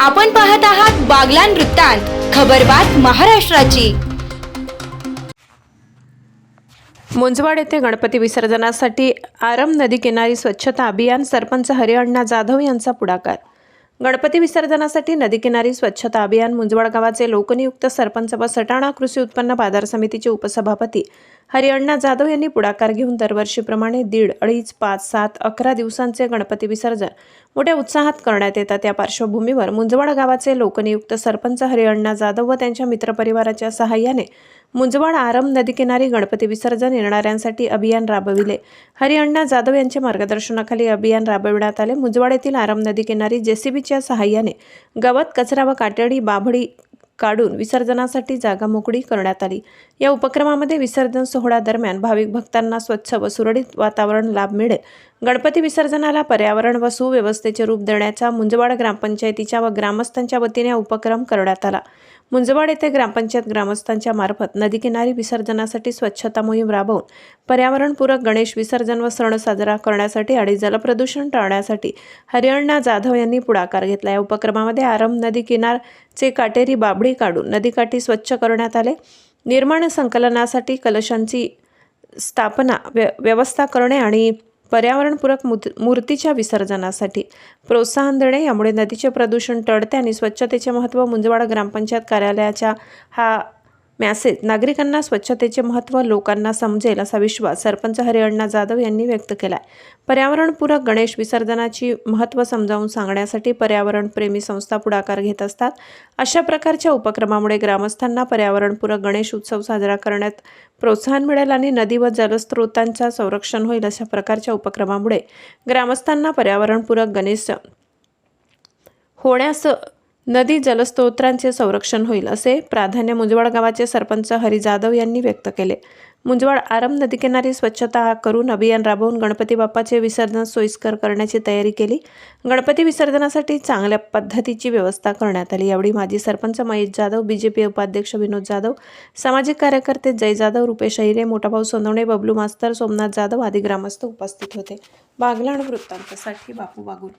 आपण पाहत आहात बागलान वृत्तांत खबरबात महाराष्ट्राची. मुंजवाड येथे गणपती विसर्जनासाठी आरम नदी किनारी स्वच्छता अभियान सरपंच हरिअण्णा जाधव यांचा पुढाकार. गणपती विसर्जनासाठी नदी किनारी स्वच्छता अभियान मुंजवाड गावाचे लोकनियुक्त सरपंच व सटाणा कृषी उत्पन्न बाजार समितीचे उपसभापती हरिअण्णा जाधव यांनी पुढाकार घेऊन दरवर्षीप्रमाणे दीड अडीच पाच सात अकरा दिवसांचे गणपती विसर्जन मोठ्या उत्साहात करण्यात येतात. त्या पार्श्वभूमीवर मुंजवाड गावाचे लोकनियुक्त सरपंच हरिअण्णा जाधव व त्यांच्या मित्रपरिवाराच्या सहाय्याने मुंजवाड आरम नदीकिनारी गणपती विसर्जन येणाऱ्यांसाठी अभियान राबविले. हरिअण्णा जाधव यांच्या मार्गदर्शनाखाली अभियान राबविण्यात आले. मुंजवाड येथील आरम नदीकिनारी जेसीबीच्या सहाय्याने गवत कचरा व काटेडी बाभडी काढून विसर्जनासाठी जागा मोकळी करण्यात आली. या उपक्रमामध्ये विसर्जन सोहळा दरम्यान भाविक भक्तांना स्वच्छ व सुरळीत वातावरण लाभ मिळेल. गणपती विसर्जनाला पर्यावरण व सुव्यवस्थेचे रूप देण्याचा मुंजवाड ग्रामपंचायतीच्या व ग्रामस्थांच्या वतीने हा उपक्रम करण्यात आला. मुंजवाड येथे ग्रामपंचायत ग्रामस्थांच्या मार्फत नदीकिनारी विसर्जनासाठी स्वच्छता मोहीम राबवून पर्यावरणपूरक गणेश विसर्जन व सण साजरा करण्यासाठी आणि जलप्रदूषण टाळण्यासाठी हरियाणा जाधव यांनी पुढाकार घेतला. या उपक्रमामध्ये आरम नदी किनारचे काटेरी बाबडी काढून नदीकाठी स्वच्छ करण्यात आले. निर्माण संकलनासाठी कलशांची स्थापना व्य व्यवस्था करणे आणि पर्यावरणपूरक मूत मूर्तीच्या विसर्जनासाठी प्रोत्साहन देणे. यामुळे नदीचे प्रदूषण टळते आणि स्वच्छतेचे महत्त्व मुंजवाड ग्रामपंचायत कार्यालयाच्या हा मॅसेज नागरिकांना स्वच्छतेचे महत्त्व लोकांना समजेल असा विश्वास सरपंच हरिअण्णा जाधव यांनी व्यक्त केला आहे पर्यावरणपूरक गणेश विसर्जनाची महत्त्व समजावून सांगण्यासाठी पर्यावरणप्रेमी संस्था पुढाकार घेत असतात. अशा प्रकारच्या उपक्रमामुळे ग्रामस्थांना पर्यावरणपूरक गणेश उत्सव साजरा करण्यात प्रोत्साहन मिळेल आणि नदी व जलस्रोतांचा संरक्षण होईल अशा प्रकारच्या उपक्रमामुळे ग्रामस्थांना पर्यावरणपूरक गणेश होण्यास नदी जलस्त्रोत्रांचे संरक्षण होईल असे प्राधान्य मुंजवाड गावाचे सरपंच हरी जाधव यांनी व्यक्त केले. मुंजवाड आरम नदीकिनारी स्वच्छता करून अभियान राबवून गणपती बाप्पाचे विसर्जन सोयीस्कर करण्याची तयारी केली. गणपती विसर्जनासाठी चांगल्या पद्धतीची व्यवस्था करण्यात आली. यावेळी माजी सरपंच महेश जाधव बीजेपी उपाध्यक्ष विनोद जाधव सामाजिक कार्यकर्ते जय जाधव रुपेश अहिरे मोठाभाऊ सोनवणे बबलू मास्तर सोमनाथ जाधव आदी ग्रामस्थ उपस्थित होते. बागलाण वृत्तांतासाठी बापू बागुल.